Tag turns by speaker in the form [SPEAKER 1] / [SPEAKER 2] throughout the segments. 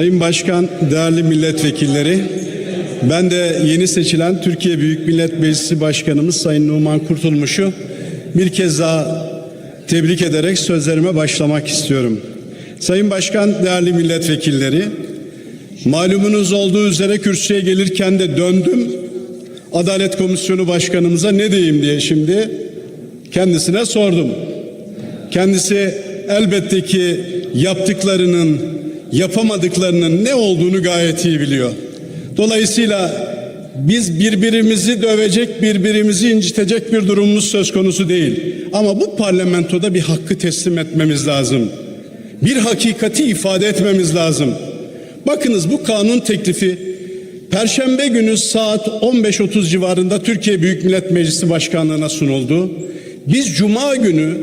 [SPEAKER 1] Sayın Başkan, değerli milletvekilleri, ben de yeni seçilen Türkiye Büyük Millet Meclisi Başkanımız Sayın Numan Kurtulmuş'u bir kez daha tebrik ederek sözlerime başlamak istiyorum. Sayın Başkan, değerli milletvekilleri, malumunuz olduğu üzere kürsüye gelirken de döndüm. Adalet Komisyonu Başkanımıza ne diyeyim diye şimdi kendisine sordum. Kendisi elbette ki yaptıklarının, yapamadıklarının ne olduğunu gayet iyi biliyor. Dolayısıyla biz birbirimizi dövecek, birbirimizi incitecek bir durumumuz söz konusu değil. Ama bu parlamentoda bir hakkı teslim etmemiz lazım. Bir hakikati ifade etmemiz lazım. Bakınız bu kanun teklifi Perşembe günü saat 15.30 civarında Türkiye Büyük Millet Meclisi Başkanlığı'na sunuldu. Biz Cuma günü,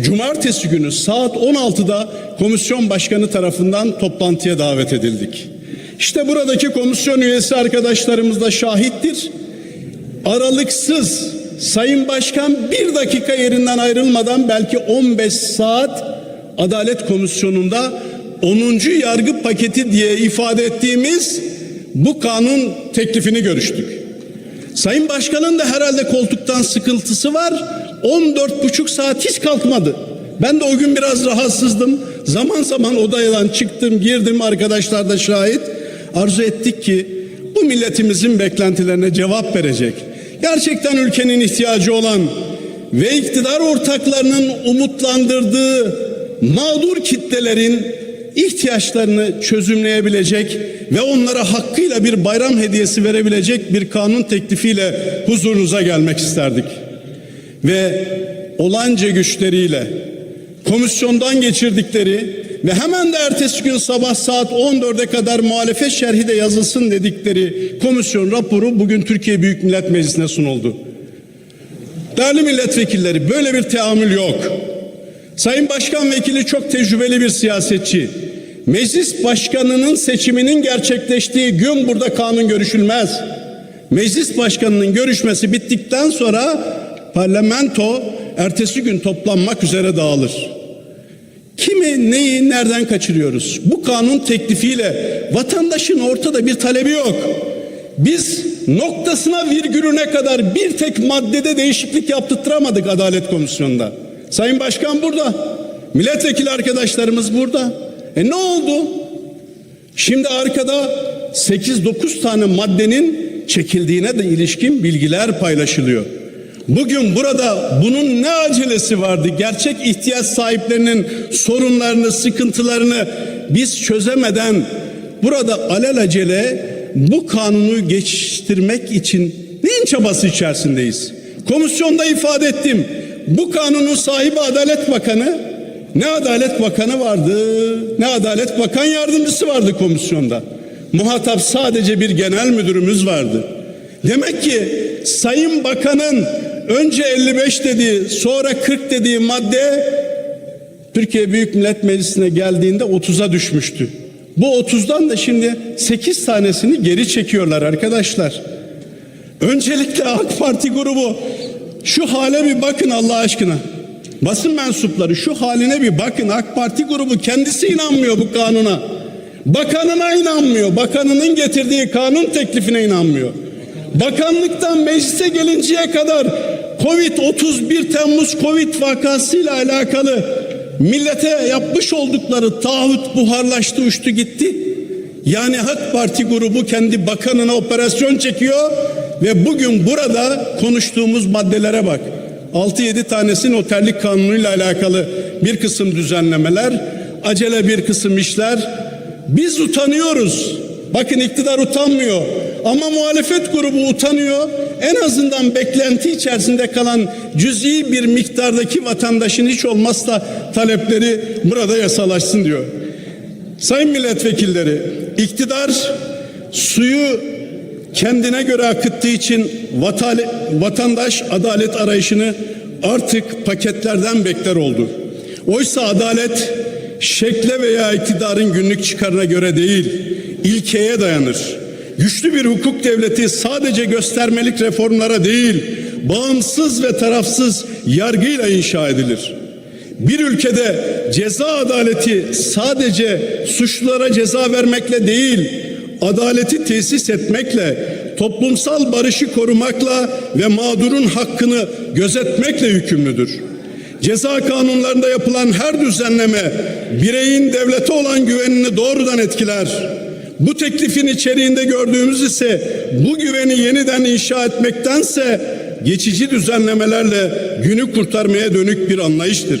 [SPEAKER 1] Cumartesi günü saat 16'da komisyon başkanı tarafından toplantıya davet edildik. İşte buradaki komisyon üyesi arkadaşlarımız da şahittir. Aralıksız Sayın Başkan bir dakika yerinden ayrılmadan belki 15 saat Adalet Komisyonu'nda 10. yargı paketi diye ifade ettiğimiz bu kanun teklifini görüştük. Sayın Başkan'ın da herhalde koltuktan sıkıntısı var. 14 buçuk saat hiç kalkmadı. Ben de o gün biraz rahatsızdım. Zaman zaman odadan çıktım, girdim arkadaşlar da şahit. Arzu ettik ki bu milletimizin beklentilerine cevap verecek. Gerçekten ülkenin ihtiyacı olan ve iktidar ortaklarının umutlandırdığı mağdur kitlelerin ihtiyaçlarını çözümleyebilecek ve onlara hakkıyla bir bayram hediyesi verebilecek bir kanun teklifiyle huzurunuza gelmek isterdik. Ve olanca güçleriyle komisyondan geçirdikleri ve hemen de ertesi gün sabah saat 14'e kadar muhalefet şerhi de yazılsın dedikleri komisyon raporu bugün Türkiye Büyük Millet Meclisi'ne sunuldu. Değerli milletvekilleri böyle bir teamül yok. Sayın Başkan Vekili çok tecrübeli bir siyasetçi. Meclis başkanının seçiminin gerçekleştiği gün burada kanun görüşülmez. Meclis başkanının görüşmesi bittikten sonra parlamento ertesi gün toplanmak üzere dağılır. Kimi neyi nereden kaçırıyoruz? Bu kanun teklifiyle vatandaşın ortada bir talebi yok. Biz noktasına virgülüne kadar bir tek maddede değişiklik yaptırtıramadık Adalet Komisyonu'nda. Sayın Başkan burada. Milletvekili arkadaşlarımız burada. E ne oldu? Şimdi arkada 8-9 tane maddenin çekildiğine de ilişkin bilgiler paylaşılıyor. Bugün burada bunun ne acelesi vardı? Gerçek ihtiyaç sahiplerinin sorunlarını, sıkıntılarını biz çözemeden burada alelacele bu kanunu geçiştirmek için neyin çabası içerisindeyiz? Komisyonda ifade ettim. Bu kanunun sahibi Adalet Bakanı, ne Adalet Bakanı vardı, ne Adalet Bakan Yardımcısı vardı komisyonda. Muhatap sadece bir genel müdürümüz vardı. Demek ki Sayın Bakan'ın önce 55 dediği, sonra 40 dediği madde Türkiye Büyük Millet Meclisi'ne geldiğinde 30'a düşmüştü. Bu 30'dan da şimdi 8 tanesini geri çekiyorlar arkadaşlar. Öncelikle AK Parti grubu şu hale bir bakın Allah aşkına. Basın mensupları şu haline bir bakın. AK Parti grubu kendisi inanmıyor bu kanuna. Bakanına inanmıyor. Bakanının getirdiği kanun teklifine inanmıyor. Bakanlıktan meclise gelinceye kadar Covid 31 Temmuz Covid vakasıyla alakalı millete yapmış oldukları taahhüt buharlaştı uçtu gitti. Yani AK Parti grubu kendi bakanına operasyon çekiyor ve bugün burada konuştuğumuz maddelere bak. 6-7 tanesi noterlik kanunuyla alakalı bir kısım düzenlemeler, acele bir kısım işler. Biz utanıyoruz. Bakın iktidar utanmıyor. Ama muhalefet grubu utanıyor. En azından beklenti içerisinde kalan cüz'i bir miktardaki vatandaşın hiç olmazsa talepleri burada yasalaşsın diyor. Sayın milletvekilleri, iktidar suyu kendine göre akıttığı için vatale, vatandaş adalet arayışını artık paketlerden bekler oldu. Oysa adalet şekle veya iktidarın günlük çıkarına göre değil, ilkeye dayanır. Güçlü bir hukuk devleti sadece göstermelik reformlara değil, bağımsız ve tarafsız yargıyla inşa edilir. Bir ülkede ceza adaleti sadece suçlulara ceza vermekle değil, adaleti tesis etmekle, toplumsal barışı korumakla ve mağdurun hakkını gözetmekle yükümlüdür. Ceza kanunlarında yapılan her düzenleme bireyin devlete olan güvenini doğrudan etkiler. Bu teklifin içeriğinde gördüğümüz ise bu güveni yeniden inşa etmektense geçici düzenlemelerle günü kurtarmaya dönük bir anlayıştır.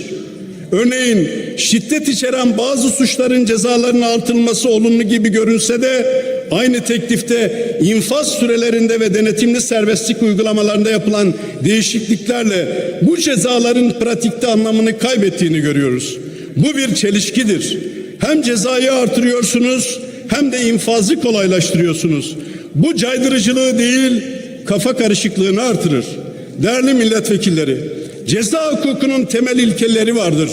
[SPEAKER 1] Örneğin şiddet içeren bazı suçların cezalarının artırılması olumlu gibi görünse de aynı teklifte infaz sürelerinde ve denetimli serbestlik uygulamalarında yapılan değişikliklerle bu cezaların pratikte anlamını kaybettiğini görüyoruz. Bu bir çelişkidir. Hem cezayı artırıyorsunuz hem de infazı kolaylaştırıyorsunuz. Bu caydırıcılığı değil kafa karışıklığını artırır. Değerli milletvekilleri, ceza hukukunun temel ilkeleri vardır.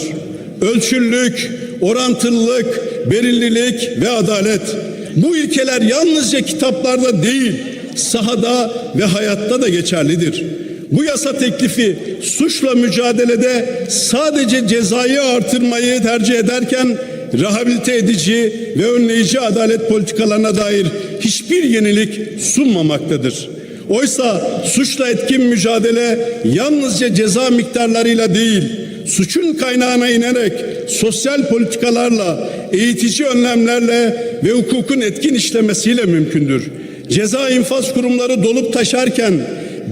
[SPEAKER 1] Ölçüllük, orantılılık, belirlilik ve adalet. Bu ilkeler yalnızca kitaplarda değil, sahada ve hayatta da geçerlidir. Bu yasa teklifi suçla mücadelede sadece cezayı artırmayı tercih ederken rehabilite edici ve önleyici adalet politikalarına dair hiçbir yenilik sunmamaktadır. Oysa suçla etkin mücadele yalnızca ceza miktarlarıyla değil, suçun kaynağına inerek sosyal politikalarla, eğitici önlemlerle ve hukukun etkin işlemesiyle mümkündür. Ceza infaz kurumları dolup taşarken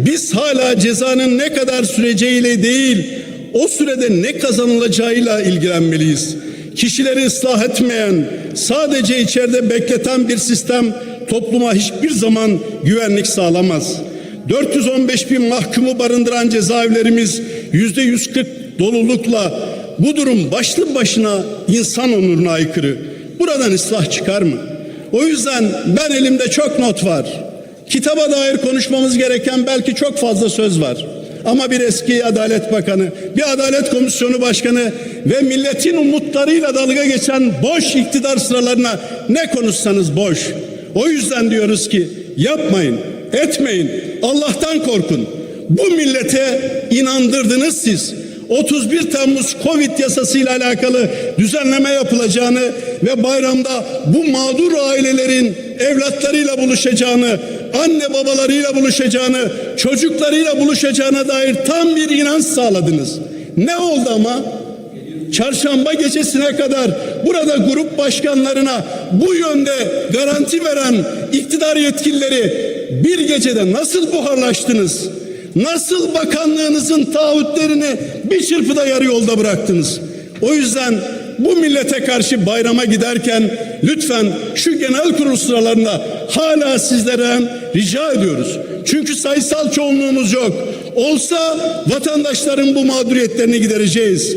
[SPEAKER 1] biz hala cezanın ne kadar süreceğiyle değil, o sürede ne kazanılacağıyla ilgilenmeliyiz. Kişileri ıslah etmeyen, sadece içeride bekleten bir sistem topluma hiçbir zaman güvenlik sağlamaz. 415 bin mahkumu barındıran cezaevlerimiz yüzde 140 dolulukla bu durum başlı başına insan onuruna aykırı. Buradan ıslah çıkar mı? O yüzden ben elimde çok not var. Kitaba dair konuşmamız gereken belki çok fazla söz var. Ama bir eski Adalet Bakanı, bir Adalet Komisyonu Başkanı ve milletin umutlarıyla dalga geçen boş iktidar sıralarına ne konuşsanız boş. O yüzden diyoruz ki yapmayın, etmeyin, Allah'tan korkun. Bu millete inandırdınız siz. 31 Temmuz Covid yasasıyla alakalı düzenleme yapılacağını ve bayramda bu mağdur ailelerin evlatlarıyla buluşacağını, anne babalarıyla buluşacağını, çocuklarıyla buluşacağına dair tam bir inanç sağladınız. Ne oldu ama? Çarşamba gecesine kadar burada grup başkanlarına bu yönde garanti veren iktidar yetkilileri bir gecede nasıl buharlaştınız? Nasıl bakanlığınızın taahhütlerini bir çırpıda yarı yolda bıraktınız? O yüzden bu millete karşı bayrama giderken lütfen şu genel kurul sıralarında hala sizlerden rica ediyoruz. Çünkü sayısal çoğunluğumuz yok. Olsa vatandaşların bu mağduriyetlerini gidereceğiz.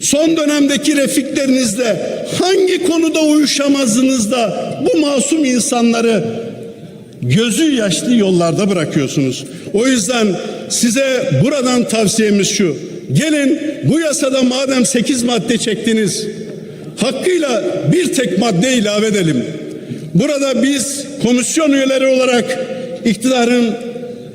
[SPEAKER 1] Son dönemdeki refiklerinizle hangi konuda uyuşamazdınız da bu masum insanları gözü yaşlı yollarda bırakıyorsunuz. O yüzden size buradan tavsiyemiz şu. Gelin bu yasada madem 8 madde çektiniz hakkıyla bir tek madde ilave edelim. Burada biz komisyon üyeleri olarak iktidarın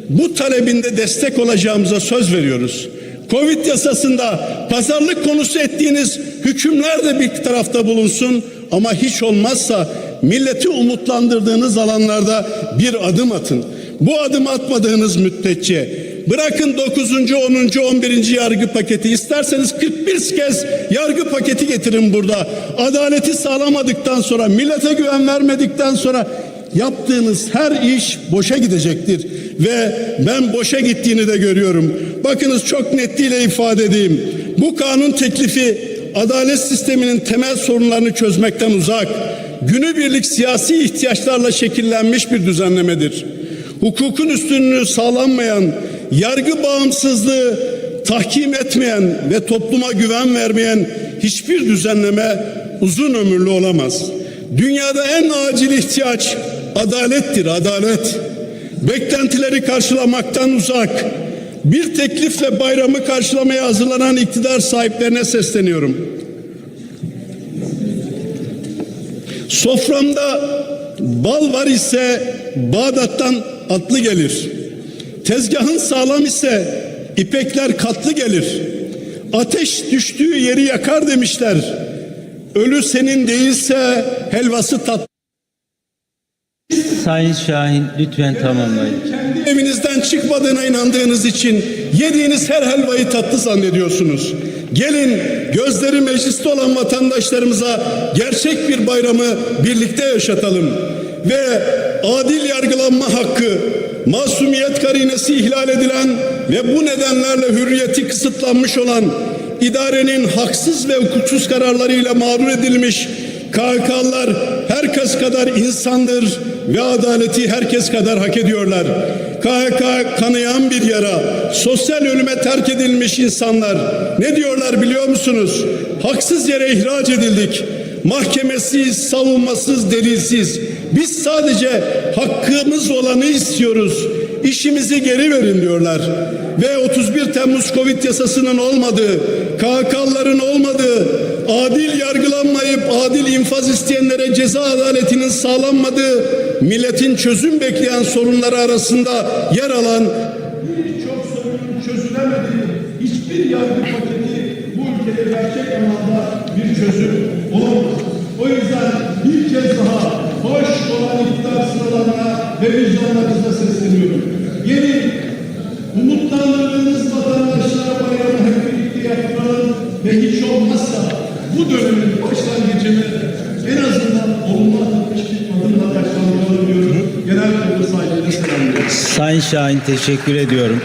[SPEAKER 1] bu talebinde destek olacağımıza söz veriyoruz. Covid yasasında pazarlık konusu ettiğiniz hükümler de bir tarafta bulunsun ama hiç olmazsa milleti umutlandırdığınız alanlarda bir adım atın. Bu adım atmadığınız müddetçe bırakın 9. 10. 11. yargı paketi isterseniz 41 kez yargı paketi getirin burada. Adaleti sağlamadıktan sonra millete güven vermedikten sonra yaptığınız her iş boşa gidecektir ve ben boşa gittiğini de görüyorum. Bakınız çok netliğiyle ifade edeyim. Bu kanun teklifi adalet sisteminin temel sorunlarını çözmekten uzak, günübirlik siyasi ihtiyaçlarla şekillenmiş bir düzenlemedir. Hukukun üstünlüğü sağlanmayan, yargı bağımsızlığı tahkim etmeyen ve topluma güven vermeyen hiçbir düzenleme uzun ömürlü olamaz. Dünyada en acil ihtiyaç adalettir, adalet. Beklentileri karşılamaktan uzak, bir teklifle bayramı karşılamaya hazırlanan iktidar sahiplerine sesleniyorum. Soframda bal var ise Bağdat'tan atlı gelir. Tezgahın sağlam ise ipekler katlı gelir. Ateş düştüğü yeri yakar demişler. Ölü senin değilse helvası tat.
[SPEAKER 2] Sayın Şahin lütfen tamamlayın.
[SPEAKER 1] Evinizden çıkmadığına inandığınız için yediğiniz her helvayı tatlı zannediyorsunuz. Gelin gözleri mecliste olan vatandaşlarımıza gerçek bir bayramı birlikte yaşatalım. Ve adil yargılanma hakkı, masumiyet karinesi ihlal edilen ve bu nedenlerle hürriyeti kısıtlanmış olan idarenin haksız ve hukuksuz kararlarıyla mağdur edilmiş KHK'lılar herkes kadar insandır ve adaleti herkes kadar hak ediyorlar. KHK kanayan bir yara, sosyal ölüme terk edilmiş insanlar. Ne diyorlar biliyor musunuz? Haksız yere ihraç edildik. Mahkemesiz, savunmasız, delilsiz. Biz sadece hakkımız olanı istiyoruz. İşimizi geri verin diyorlar. Ve 31 Temmuz Covid yasasının olmadığı, KHK'lıların olmadığı, adil yargılanmayıp adil infaz isteyenlere ceza adaletinin sağlanmadığı, milletin çözüm bekleyen sorunları arasında yer alan birçok sorunun çözülemediği hiçbir yargı paketi bu ülkede gerçek anlamda bir çözüm olamaz. O yüzden bir kez daha boş olan iktidar sıralarına ve vicdanlarınıza sesleniyorum. Gelin bu dönemin başlangıcını en azından olumlu atılmış bir adımla başlandıralım diyorum. Genel kurulu saygıyla selamlıyorum.
[SPEAKER 2] Sayın Şahin teşekkür ediyorum.